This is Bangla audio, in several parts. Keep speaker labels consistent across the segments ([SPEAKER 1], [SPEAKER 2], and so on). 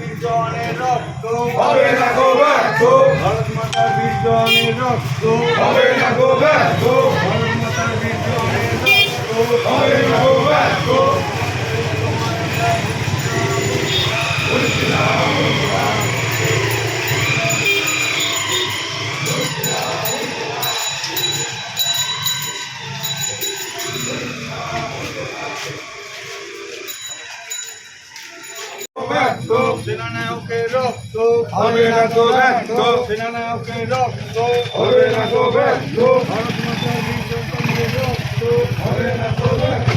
[SPEAKER 1] বীর জনের রক্ত। হবে না গো ব্যর্থ।
[SPEAKER 2] ভারত মাতা বীর জনের রক্ত।
[SPEAKER 1] হবে না গো ব্যর্থ।
[SPEAKER 2] ভারত মাতা বীর জনের রক্ত।
[SPEAKER 1] হবে না গো ব্যর্থ।
[SPEAKER 2] সেনানায়কের রক্ত
[SPEAKER 1] হবে না গো ব্যর্থ।
[SPEAKER 2] সেনানায়কের রক্ত
[SPEAKER 1] হবে না গো ব্যর্থ।
[SPEAKER 2] ভারত মাতার বীর রক্ত
[SPEAKER 1] হবে না গো ব্যর্থ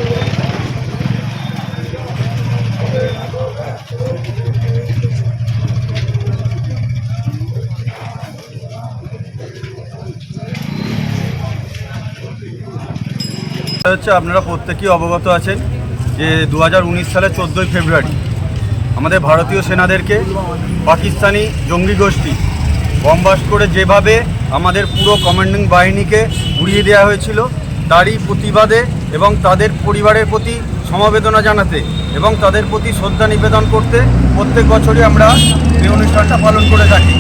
[SPEAKER 3] হচ্ছে আপনারা প্রত্যেকেই অবগত আছেন যে দু সালে চোদ্দোই ফেব্রুয়ারি আমাদের ভারতীয় সেনাদেরকে পাকিস্তানি জঙ্গি গোষ্ঠী বমবাস্ট করে যেভাবে আমাদের পুরো কমান্ডিং বাহিনীকে উড়িয়ে দেওয়া হয়েছিল, তারই প্রতিবাদে এবং তাদের পরিবারের প্রতি সমবেদনা জানাতে এবং তাদের প্রতি শ্রদ্ধা নিবেদন করতে প্রত্যেক বছরই আমরা এই অনুষ্ঠানটা পালন করে থাকি।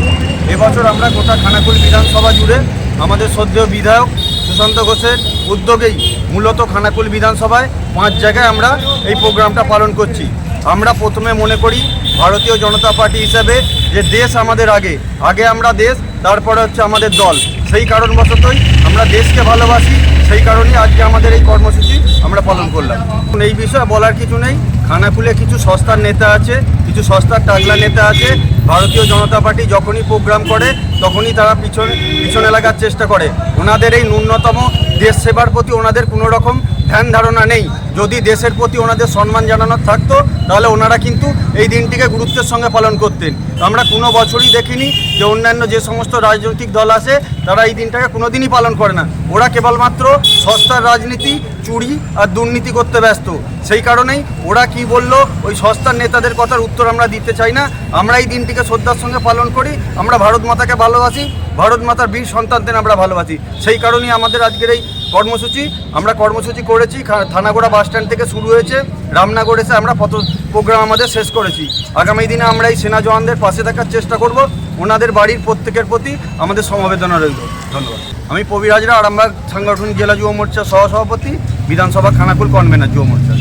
[SPEAKER 3] এবছর আমরা গোটা খানাকুল বিধানসভা জুড়ে আমাদের শ্রদ্ধেয় বিধায়ক সুশান্ত ঘোষের উদ্যোগেই মূলত খানাকুল বিধানসভায় পাঁচ জায়গায় আমরা এই প্রোগ্রামটা পালন করছি। আমরা প্রথমে মনে করি ভারতীয় জনতা পার্টি হিসাবে যে দেশ আমাদের আগে আগে আমরা দেশ, তারপরে হচ্ছে আমাদের দল। সেই কারণবশতই আমরা দেশকে ভালোবাসি, সেই কারণেই আজকে আমাদের এই কর্মসূচি আমরা পালন করলাম। এই বিষয়ে বলার কিছু নেই। খানাকুলে কিছু সস্তার নেতা আছে, কিছু সস্তার টাগলা নেতা আছে ভারতীয় জনতা পার্টি যখনই প্রোগ্রাম করে, তখনই তারা পিছন, পিছনে লাগার চেষ্টা করে। ওনাদের এই ন্যূনতম দেশ সেবার প্রতি ওনাদের কোনো রকম ধ্যান ধারণা নেই। যদি দেশের প্রতি ওনাদের সম্মান জানানোর থাকতো, তাহলে ওনারা কিন্তু এই দিনটিকে গুরুত্বের সঙ্গে পালন করতেন। আমরা কোনো বছরই দেখিনি যে অন্যান্য যে সমস্ত রাজনৈতিক দল আছে, তারা এই দিনটাকে কোনো দিনই পালন করে না। ওরা কেবলমাত্র সস্তার রাজনীতি, চুরি আর দুর্নীতি করতে ব্যস্ত। সেই কারণেই ওরা কি বলল, ওই সস্তার নেতাদের কথার উত্তর আমরা দিতে চাই না। আমরা এই দিনটিকে শ্রদ্ধার সঙ্গে পালন করি, আমরা ভারত মাতাকে ভালোবাসি, ভারত মাতার বীর সন্তানদের আমরা ভালোবাসি। সেই কারণেই আমাদের আজকের এই কর্মসূচি, আমরা কর্মসূচি করেছি থানাগোড়া বাস স্ট্যান্ড থেকে শুরু হয়েছে, রামনগর এসে আমরা পথ প্রোগ্রাম আমাদের শেষ করেছি। আগামী দিনে আমরা এই সেনা জওয়ানদের পাশে থাকার চেষ্টা করব, ওনাদের বাড়ির প্রত্যেকের প্রতি আমাদের সমবেদনা রইল। ধন্যবাদ। আমি প্রবীর হাজরা, আরামবাগ সাংগঠনিক জেলা যুব মোর্চার সহসভাপতি, বিধানসভা খানাকুল কনভেনার যুব মোর্চা।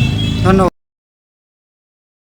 [SPEAKER 4] ধন্যবাদ।